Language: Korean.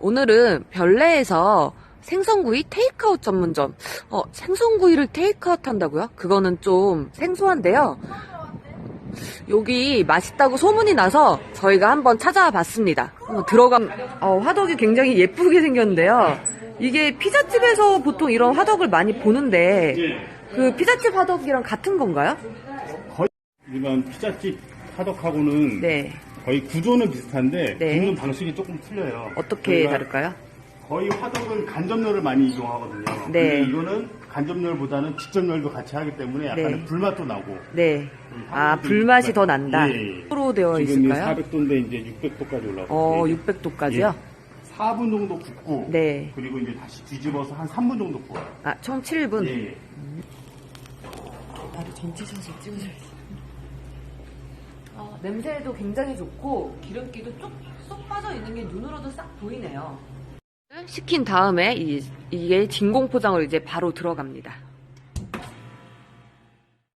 오늘은 별내에서 생선구이 테이크아웃 전문점. 어, 생선구이를 테이크아웃 한다고요? 그거는 좀 생소한데요. 여기 맛있다고 소문이 나서 저희가 한번 찾아와 봤습니다. 한번 들어간, 어, 화덕이 굉장히 예쁘게 생겼는데요. 이게 피자집에서 보통 이런 화덕을 많이 보는데, 예. 그 피자집 화덕이랑 같은 건가요? 일반 피자집 화덕하고는 네. 거의 구조는 비슷한데 네. 굽는 방식이 조금 틀려요. 어떻게 저희가 다를까요? 거의 화덕은 간접열을 많이 이용하거든요. 네. 근데 이거는 간접열보다는 직접열도 같이 하기 때문에 약간의 네. 불맛도 나고. 네. 음, 아, 불맛이 좀더 난다. 예, 예. 프로 되어 지금 있을까요? 400도인데 이제 600도까지 올라가고. 어, 600도까지요? 4분 정도 굽고. 네. 그리고 이제 다시 뒤집어서 한 3분 정도 구워요. 아, 총 7분? 예, 예. 나도 전체 샷을 찍어줘야지. 아, 냄새도 굉장히 좋고 기름기도 쭉쏙 빠져 있는 게 눈으로도 싹 보이네요. 시킨 다음에 이, 이게 진공 포장으로 이제 바로 들어갑니다.